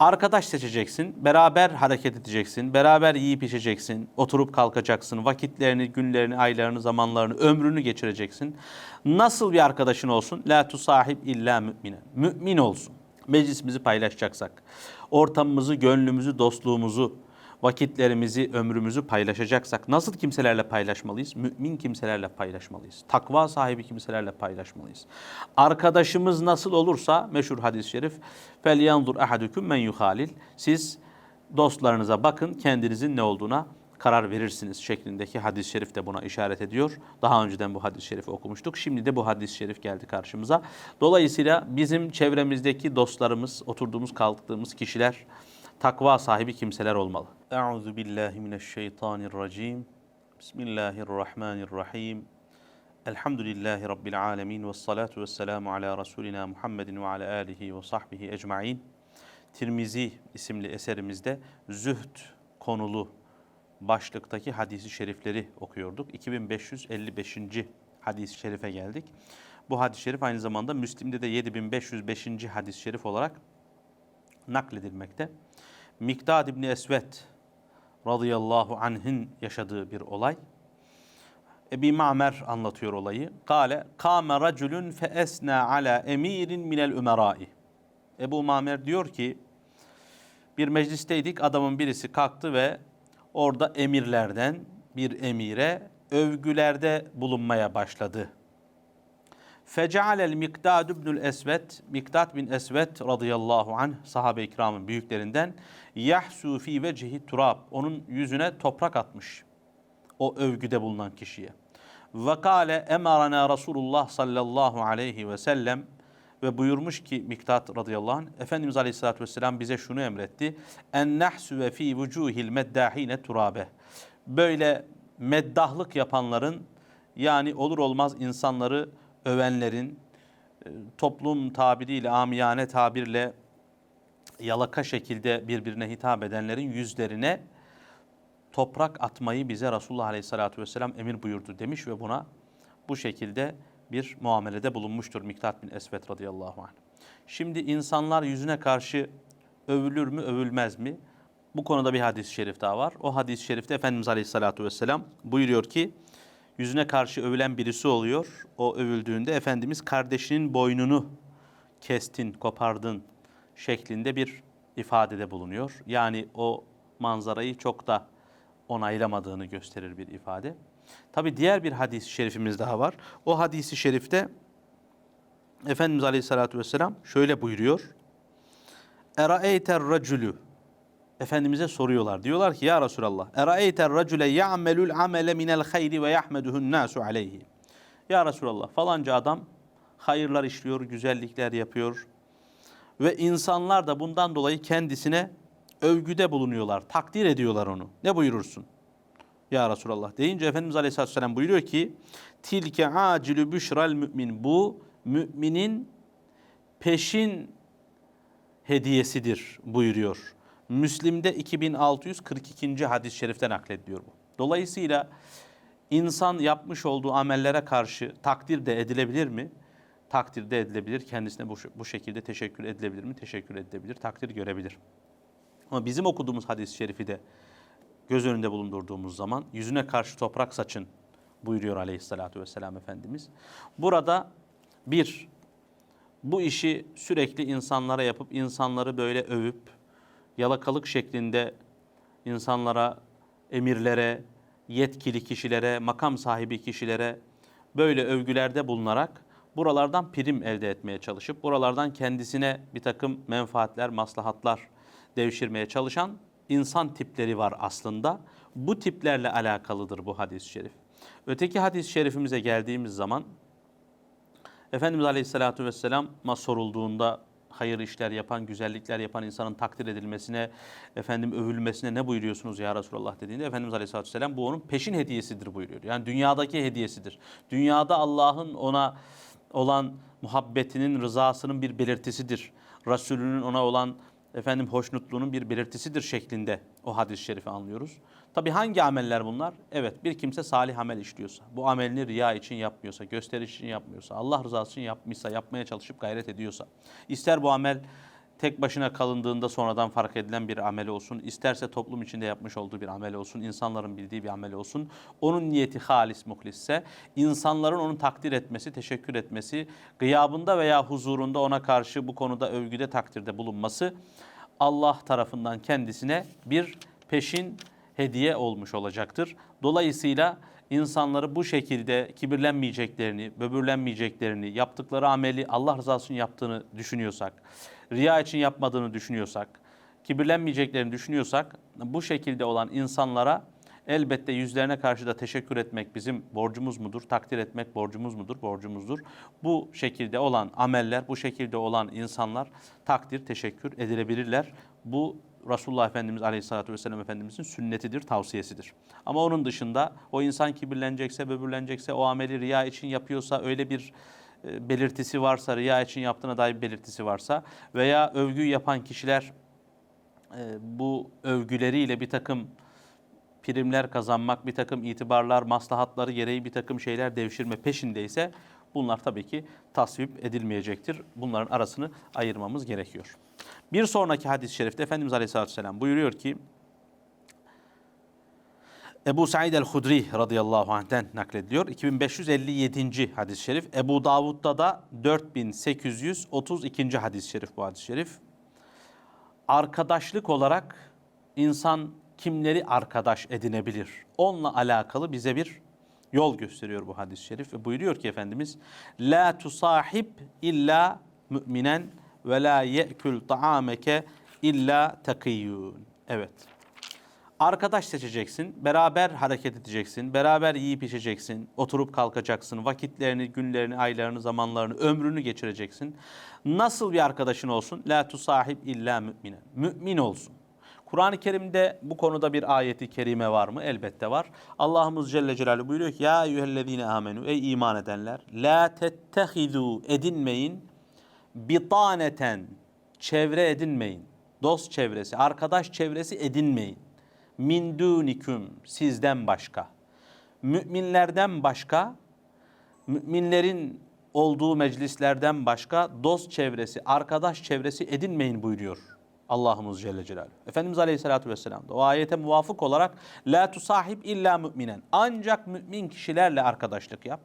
Arkadaş seçeceksin, beraber hareket edeceksin, beraber yiyip içeceksin, oturup kalkacaksın, vakitlerini, günlerini, aylarını, zamanlarını, ömrünü geçireceksin. Nasıl bir arkadaşın olsun? La tusahib illa müminen. Mümin olsun. Meclisimizi paylaşacaksak, ortamımızı, gönlümüzü, dostluğumuzu, vakitlerimizi, ömrümüzü paylaşacaksak nasıl kimselerle paylaşmalıyız? Mümin kimselerle paylaşmalıyız. Takva sahibi kimselerle paylaşmalıyız. Arkadaşımız nasıl olursa meşhur hadis-i şerif فَلْيَنْظُرْ اَحَدُكُمْ men yuhalil. Siz dostlarınıza bakın kendinizin ne olduğuna karar verirsiniz şeklindeki hadis-i şerif de buna işaret ediyor. Daha önceden bu hadis-i şerifi okumuştuk. Şimdi de bu hadis-i şerif geldi karşımıza. Dolayısıyla bizim çevremizdeki dostlarımız, oturduğumuz kalktığımız kişiler takva sahibi kimseler olmalı. Euzu billahi mineşşeytanirracim. Bismillahirrahmanirrahim. Elhamdülillahi Rabbil alemin ve salatu ve selamu ala Resulina Muhammedin ve ala alihi ve sahbihi ecmain. Tirmizi isimli eserimizde zühd konulu başlıktaki hadisi şerifleri okuyorduk. 2555. hadis-i şerife geldik. Bu hadis-i şerif aynı zamanda Müslim'de de 7505. hadis-i şerif olarak nakledilmekte. Mikdad İbni Esved radıyallahu anh'ın yaşadığı bir olay. Ebi Ma'mer anlatıyor olayı. Kale, kâme raculun fe esna ala emirin minel ümerai. Ebu Ma'mer diyor ki, bir meclisteydik, adamın birisi kalktı ve orada emirlerden bir emire övgülerde bulunmaya başladı. Fecealel Miktad ibnül Esved, Miktad bin Esved radıyallahu anh sahabe-i kiramın büyüklerinden yahsu fi vecihi turab. Onun yüzüne toprak atmış. O övgüde bulunan kişiye. Ve kâle emarana Resulullah sallallahu aleyhi ve sellem ve buyurmuş ki Miktat radıyallahu anh Efendimiz aleyhissalatü vesselam bize şunu emretti. En nahsu ve fi vucuhil meddahine turabe. Böyle meddahlık yapanların yani olur olmaz insanları övenlerin e, toplum tabiriyle amiyane tabirle yalaka şekilde birbirine hitap edenlerin yüzlerine toprak atmayı bize Resulullah Aleyhisselatü Vesselam emir buyurdu demiş ve buna bu şekilde bir muamelede bulunmuştur Miktat bin Esvet radıyallahu anh. Şimdi insanlar yüzüne karşı övülür mü övülmez mi? Bu konuda bir hadis-i şerif daha var. O hadis-i şerifte Efendimiz Aleyhisselatü Vesselam buyuruyor ki yüzüne karşı övülen birisi oluyor. O övüldüğünde Efendimiz kardeşinin boynunu kestin, kopardın şeklinde bir ifadede bulunuyor. Yani o manzarayı çok da onaylamadığını gösterir bir ifade. Tabi diğer bir hadis-i şerifimiz daha var. O hadisi şerifte Efendimiz Aleyhisselatü Vesselam şöyle buyuruyor. Eraeyter racülü Efendimiz'e soruyorlar. Diyorlar ki ya Resulallah Eraeyter racüle ya'melul amele minel hayri ve yahmeduhun nasu aleyhi. Ya Resulallah falanca adam hayırlar işliyor, güzellikler yapıyor ve insanlar da bundan dolayı kendisine övgüde bulunuyorlar, takdir ediyorlar onu. Ne buyurursun? Ya Resulallah deyince Efendimiz Aleyhisselatü Vesselam buyuruyor ki tilke acilü büşral mümin. Bu müminin peşin hediyesidir buyuruyor. Müslim'de 2642. hadis-i şeriften naklediliyor bu. Dolayısıyla insan yapmış olduğu amellere karşı takdir de edilebilir mi? Takdir de edilebilir. Kendisine bu, bu şekilde teşekkür edilebilir mi? Teşekkür edilebilir. Takdir görebilir. Ama bizim okuduğumuz hadis-i şerifi de göz önünde bulundurduğumuz zaman yüzüne karşı toprak saçın buyuruyor aleyhissalatü vesselam Efendimiz. Burada bir, bu işi sürekli insanlara yapıp insanları böyle övüp yalakalık şeklinde insanlara, emirlere, yetkili kişilere, makam sahibi kişilere böyle övgülerde bulunarak buralardan prim elde etmeye çalışıp buralardan kendisine bir takım menfaatler, maslahatlar devşirmeye çalışan insan tipleri var aslında. Bu tiplerle alakalıdır bu hadis-i şerif. Öteki hadis-i şerifimize geldiğimiz zaman Efendimiz Aleyhisselatü Vesselam'a sorulduğunda hayır işler yapan, güzellikler yapan insanın takdir edilmesine, efendim övülmesine ne buyuruyorsunuz ya Resulallah dediğinde Efendimiz Aleyhisselatü Vesselam bu onun peşin hediyesidir buyuruyor. Yani dünyadaki hediyesidir. Dünyada Allah'ın ona olan muhabbetinin, rızasının bir belirtisidir. Resulünün ona olan efendim hoşnutluğunun bir belirtisidir şeklinde o hadis-i şerifi anlıyoruz. Tabi hangi ameller bunlar? Evet bir kimse salih amel işliyorsa, bu amelini riya için yapmıyorsa, gösteriş için yapmıyorsa, Allah rızası için yapmışsa, yapmaya çalışıp gayret ediyorsa, ister bu amel tek başına kalındığında sonradan fark edilen bir amel olsun, isterse toplum içinde yapmış olduğu bir amel olsun, insanların bildiği bir amel olsun. Onun niyeti halis muhlisse, insanların onu takdir etmesi, teşekkür etmesi, gıyabında veya huzurunda ona karşı bu konuda övgüde takdirde bulunması Allah tarafından kendisine bir peşin hediye olmuş olacaktır. Dolayısıyla insanları bu şekilde kibirlenmeyeceklerini, böbürlenmeyeceklerini, yaptıkları ameli Allah rızası için yaptığını düşünüyorsak, riya için yapmadığını düşünüyorsak, kibirlenmeyeceklerini düşünüyorsak, bu şekilde olan insanlara elbette yüzlerine karşı da teşekkür etmek bizim borcumuz mudur? Takdir etmek borcumuz mudur? Borcumuzdur. Bu şekilde olan ameller, bu şekilde olan insanlar takdir, teşekkür edilebilirler. Bu Resulullah Efendimiz Aleyhisselatü Vesselam Efendimizin sünnetidir, tavsiyesidir. Ama onun dışında o insan kibirlenecekse, böbürlenecekse, o ameli riya için yapıyorsa, öyle bir belirtisi varsa, riya için yaptığına dair belirtisi varsa veya övgü yapan kişiler e, bu övgüleriyle bir takım primler kazanmak, bir takım itibarlar, maslahatları gereği bir takım şeyler devşirme peşindeyse bunlar tabii ki tasvip edilmeyecektir. Bunların arasını ayırmamız gerekiyor. Bir sonraki hadis-i şerifte Efendimiz Aleyhisselatü Vesselam buyuruyor ki Ebu Said el-Hudri radıyallahu anh'ten naklediliyor. 2557. hadis-i şerif. Ebu Davud'da da 4832. hadis-i şerif bu hadis-i şerif. Arkadaşlık olarak insan kimleri arkadaş edinebilir? Onunla alakalı bize bir yol gösteriyor bu hadis-i şerif ve buyuruyor ki Efendimiz La tusahib illa müminen ve la ye'kül ta'ameke illa takiyyun. Evet. Arkadaş seçeceksin, beraber hareket edeceksin, beraber yiyip içeceksin, oturup kalkacaksın, vakitlerini, günlerini, aylarını, zamanlarını, ömrünü geçireceksin. Nasıl bir arkadaşın olsun? La tusahib illa müminen. Mümin olsun. Kur'an-ı Kerim'de bu konuda bir ayeti kerime var mı? Elbette var. Allah'ımız Celle Celaluhu buyuruyor ki Ya eyyühellezine amenu ey iman edenler la tettehidu edinmeyin bitaneten çevre edinmeyin. Dost çevresi, arkadaş çevresi edinmeyin. Min dunikum sizden başka. Müminlerden başka, müminlerin olduğu meclislerden başka dost çevresi, arkadaş çevresi edinmeyin buyuruyor. Allah'ımız Celle Celaluhu. Efendimiz Aleyhisselatü Vesselam da o ayete muvafık olarak La tusahib illa müminen. Ancak mümin kişilerle arkadaşlık yap.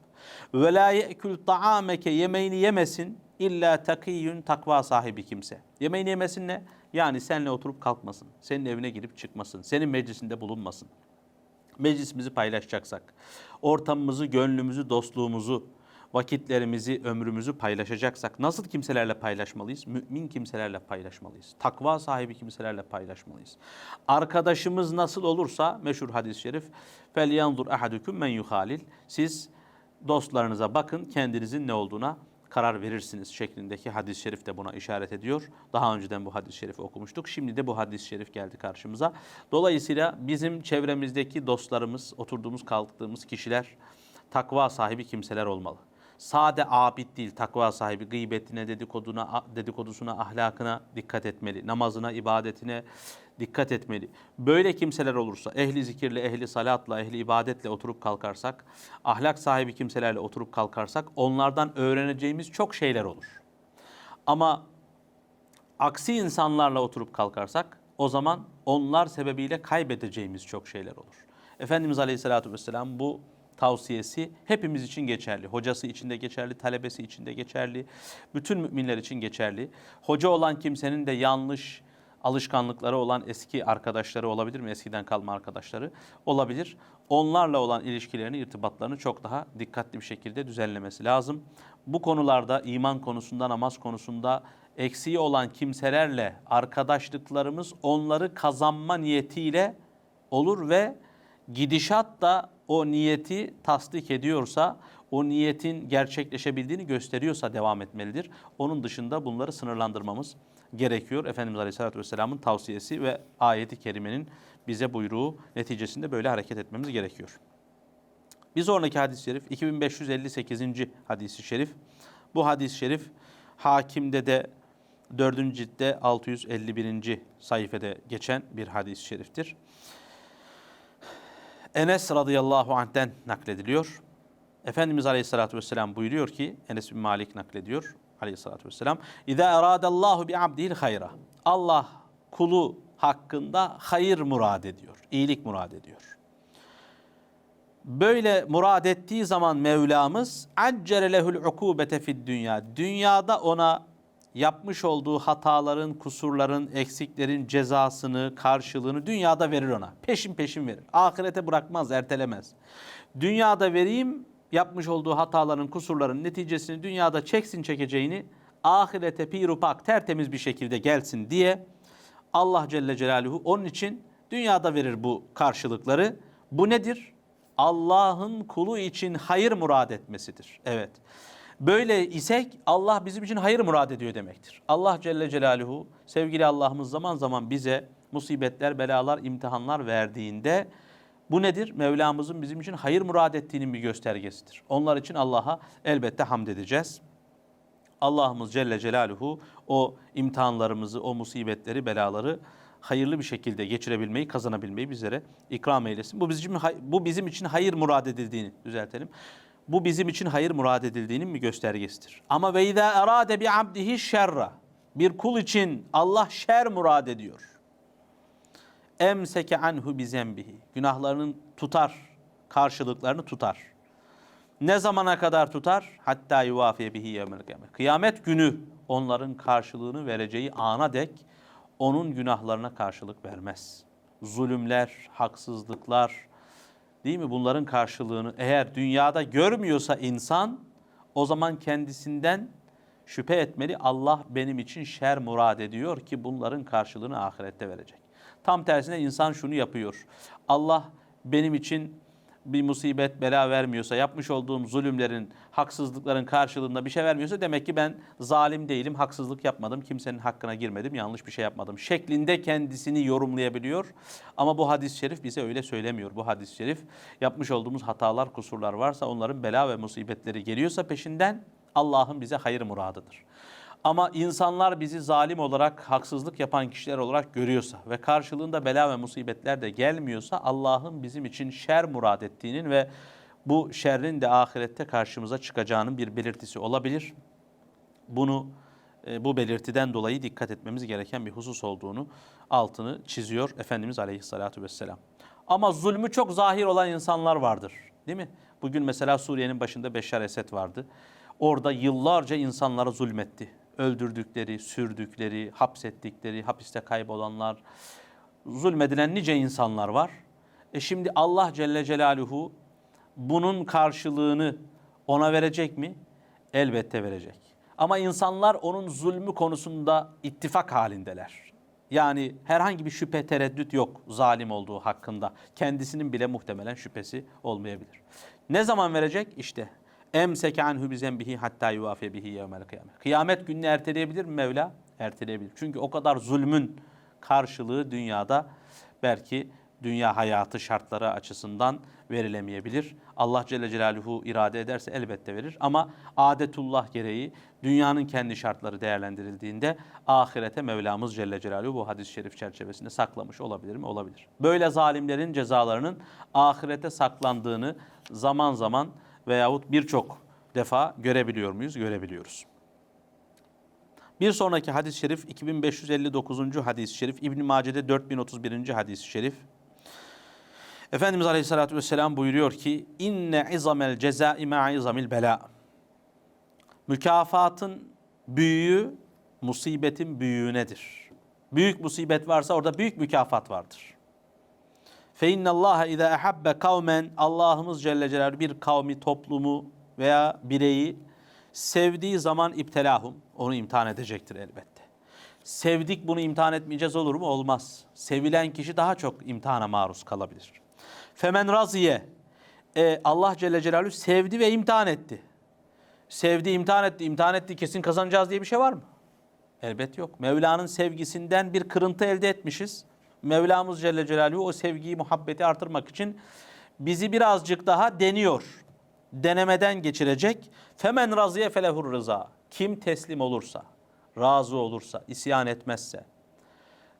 Ve la ye'kül ta'ameke yemeğini yemesin illa takiyyün takva sahibi kimse. Yemeğini yemesin ne? Yani seninle oturup kalkmasın, senin evine girip çıkmasın, senin meclisinde bulunmasın. Meclisimizi paylaşacaksak, ortamımızı, gönlümüzü, dostluğumuzu, vakitlerimizi, ömrümüzü paylaşacaksak nasıl kimselerle paylaşmalıyız? Mümin kimselerle paylaşmalıyız. Takva sahibi kimselerle paylaşmalıyız. Arkadaşımız nasıl olursa meşhur hadis-i şerif fel yanzur ahadukum men yuhalil. Siz dostlarınıza bakın kendinizin ne olduğuna karar verirsiniz şeklindeki hadis-i şerif de buna işaret ediyor. Daha önceden bu hadis-i şerifi okumuştuk. Şimdi de bu hadis-i şerif geldi karşımıza. Dolayısıyla bizim çevremizdeki dostlarımız, oturduğumuz kalktığımız kişiler takva sahibi kimseler olmalı. Sade abid değil, takva sahibi gıybetine, dedikoduna, dedikodusuna, ahlakına dikkat etmeli. Namazına, ibadetine dikkat etmeli. Böyle kimseler olursa, ehli zikirle, ehli salatla, ehli ibadetle oturup kalkarsak, ahlak sahibi kimselerle oturup kalkarsak onlardan öğreneceğimiz çok şeyler olur. Ama aksi insanlarla oturup kalkarsak o zaman onlar sebebiyle kaybedeceğimiz çok şeyler olur. Efendimiz Aleyhisselatü Vesselam bu tavsiyesi hepimiz için geçerli. Hocası için de geçerli, talebesi için de geçerli, bütün müminler için geçerli. Hoca olan kimsenin de yanlış alışkanlıkları olan eski arkadaşları olabilir mi? Eskiden kalma arkadaşları olabilir. Onlarla olan ilişkilerini, irtibatlarını çok daha dikkatli bir şekilde düzenlemesi lazım. Bu konularda iman konusunda, namaz konusunda eksiği olan kimselerle arkadaşlıklarımız onları kazanma niyetiyle olur ve gidişat da o niyeti tasdik ediyorsa, o niyetin gerçekleşebildiğini gösteriyorsa devam etmelidir. Onun dışında bunları sınırlandırmamız gerekiyor. Efendimiz Aleyhisselatü Vesselam'ın tavsiyesi ve ayeti kerimenin bize buyruğu neticesinde böyle hareket etmemiz gerekiyor. Bir sonraki hadis-i şerif 2558. hadis-i şerif. Bu hadis-i şerif Hakim'de de 4. ciltte 651. sayfede geçen bir hadis-i şeriftir. Enes radıyallahu anh'ten naklediliyor. Efendimiz aleyhissalatü vesselam buyuruyor ki, Enes bin Malik naklediyor aleyhissalatü vesselam. İza eradallahu bi abdihil hayra. Allah kulu hakkında hayır murad ediyor. iyilik murad ediyor. Böyle murad ettiği zaman Mevlamız accere lehul ukubete fid dünya. Dünyada ona yapmış olduğu hataların, kusurların, eksiklerin cezasını, karşılığını dünyada verir ona. Peşin peşin verir. Ahirete bırakmaz, ertelemez. Dünyada vereyim, yapmış olduğu hataların, kusurların neticesini dünyada çeksin çekeceğini, ahirete pirupak tertemiz bir şekilde gelsin diye Allah Celle Celaluhu onun için dünyada verir bu karşılıkları. Bu nedir? Allah'ın kulu için hayır murad etmesidir. Evet. Böyle isek Allah bizim için hayır murad ediyor demektir. Allah Celle Celaluhu sevgili Allah'ımız zaman zaman bize musibetler, belalar, imtihanlar verdiğinde bu nedir? Mevlamızın bizim için hayır murad ettiğinin bir göstergesidir. Onlar için Allah'a elbette hamd edeceğiz. Allah'ımız Celle Celaluhu o imtihanlarımızı, o musibetleri, belaları hayırlı bir şekilde geçirebilmeyi, kazanabilmeyi bizlere ikram eylesin. Bu bizim bu bizim için hayır murad edildiğini düzeltelim. Bu bizim için hayır murad edildiğinin bir göstergesidir. Ama ve izâ erâde bi abdihi şerra. Bir kul için Allah şer murad ediyor. Emseke anhu bi zembihi. Günahlarının tutar, karşılıklarını tutar. Ne zamana kadar tutar? Hatta yuvafiye bihi yevmel kıyamet. Kıyamet günü onların karşılığını vereceği ana dek onun günahlarına karşılık vermez. Zulümler, haksızlıklar, değil mi? Bunların karşılığını eğer dünyada görmüyorsa insan o zaman kendisinden şüphe etmeli. Allah benim için şer murad ediyor ki bunların karşılığını ahirette verecek. Tam tersine insan şunu yapıyor. Allah benim için bir musibet, bela vermiyorsa, yapmış olduğum zulümlerin, haksızlıkların karşılığında bir şey vermiyorsa demek ki ben zalim değilim, haksızlık yapmadım, kimsenin hakkına girmedim, yanlış bir şey yapmadım şeklinde kendisini yorumlayabiliyor. Ama bu hadis-i şerif bize öyle söylemiyor. Bu hadis-i şerif yapmış olduğumuz hatalar, kusurlar varsa onların bela ve musibetleri geliyorsa peşinden Allah'ın bize hayır muradıdır. Ama insanlar bizi zalim olarak, haksızlık yapan kişiler olarak görüyorsa ve karşılığında bela ve musibetler de gelmiyorsa Allah'ın bizim için şer murad ettiğinin ve bu şerrin de ahirette karşımıza çıkacağının bir belirtisi olabilir. Bunu e, bu belirtiden dolayı dikkat etmemiz gereken bir husus olduğunu altını çiziyor Efendimiz Aleyhisselatü Vesselam. Ama zulmü çok zahir olan insanlar vardır. Değil mi? Bugün mesela Suriye'nin başında Beşar Esed vardı. Orada yıllarca insanlara zulmetti öldürdükleri, sürdükleri, hapsettikleri, hapiste kaybolanlar, zulmedilen nice insanlar var. E şimdi Allah Celle Celaluhu bunun karşılığını ona verecek mi? Elbette verecek. Ama insanlar onun zulmü konusunda ittifak halindeler. Yani herhangi bir şüphe tereddüt yok zalim olduğu hakkında. Kendisinin bile muhtemelen şüphesi olmayabilir. Ne zaman verecek? İşte Emseke anhu bi zembihi hatta yuvafiye bihi yevmel kıyamet. Kıyamet gününü erteleyebilir mi Mevla? Erteleyebilir. Çünkü o kadar zulmün karşılığı dünyada belki dünya hayatı şartları açısından verilemeyebilir. Allah Celle Celaluhu irade ederse elbette verir ama adetullah gereği dünyanın kendi şartları değerlendirildiğinde ahirete Mevlamız Celle Celaluhu bu hadis-i şerif çerçevesinde saklamış olabilir mi? Olabilir. Böyle zalimlerin cezalarının ahirete saklandığını zaman zaman veyahut birçok defa görebiliyor muyuz? Görebiliyoruz. Bir sonraki hadis-i şerif 2559. hadis-i şerif İbn Mace'de 4031. hadis-i şerif. Efendimiz Aleyhisselatü Vesselam buyuruyor ki inne izamel cezai ma izamil bela. Mükafatın büyüğü musibetin büyüğünedir. Büyük musibet varsa orada büyük mükafat vardır. Fe innallaha iza ahabbe kavmen Allah'ımız Celle Celaluhu bir kavmi, toplumu veya bireyi sevdiği zaman iptelahum onu imtihan edecektir elbette. Sevdik bunu imtihan etmeyeceğiz olur mu? Olmaz. Sevilen kişi daha çok imtihana maruz kalabilir. Femen raziye e, Allah Celle Celaluhu sevdi ve imtihan etti. Sevdi, imtihan etti, imtihan etti kesin kazanacağız diye bir şey var mı? Elbet yok. Mevla'nın sevgisinden bir kırıntı elde etmişiz. Mevlamız Celle Celaluhu o sevgiyi, muhabbeti artırmak için bizi birazcık daha deniyor. Denemeden geçirecek. Femen razıye felehur rıza. Kim teslim olursa, razı olursa, isyan etmezse.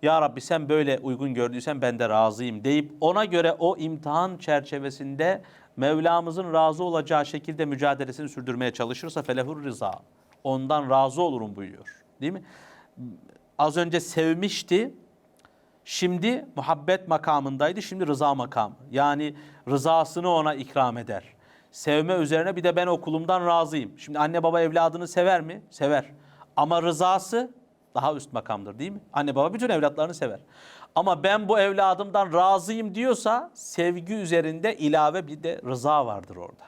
Ya Rabbi sen böyle uygun gördüysen ben de razıyım deyip ona göre o imtihan çerçevesinde Mevlamızın razı olacağı şekilde mücadelesini sürdürmeye çalışırsa felehur rıza. ondan razı olurum buyuruyor. Değil mi? Az önce sevmişti. Şimdi muhabbet makamındaydı. Şimdi rıza makamı. Yani rızasını ona ikram eder. Sevme üzerine bir de ben okulumdan razıyım. Şimdi anne baba evladını sever mi? Sever. Ama rızası daha üst makamdır değil mi? Anne baba bütün evlatlarını sever. Ama ben bu evladımdan razıyım diyorsa sevgi üzerinde ilave bir de rıza vardır orada.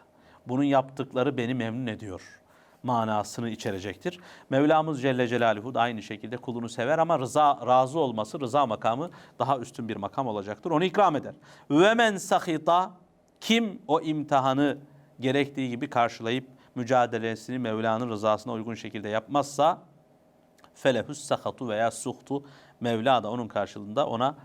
Bunun yaptıkları beni memnun ediyor manasını içerecektir. Mevlamız Celle Celaluhu da aynı şekilde kulunu sever ama rıza razı olması rıza makamı daha üstün bir makam olacaktır. Onu ikram eder. Ve men sahita kim o imtihanı gerektiği gibi karşılayıp mücadelesini Mevla'nın rızasına uygun şekilde yapmazsa felehus sakatu veya suhtu Mevla da onun karşılığında ona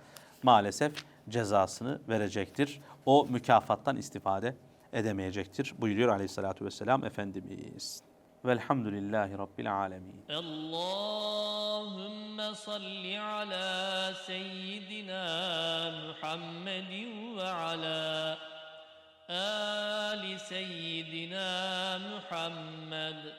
maalesef cezasını verecektir. O mükafattan istifade edemeyecektir buyuruyor aleyhissalatü vesselam Efendimiz. Velhamdülillahi Rabbil alemin. اللهم صل على سيدنا محمد وعلى آل سيدنا محمد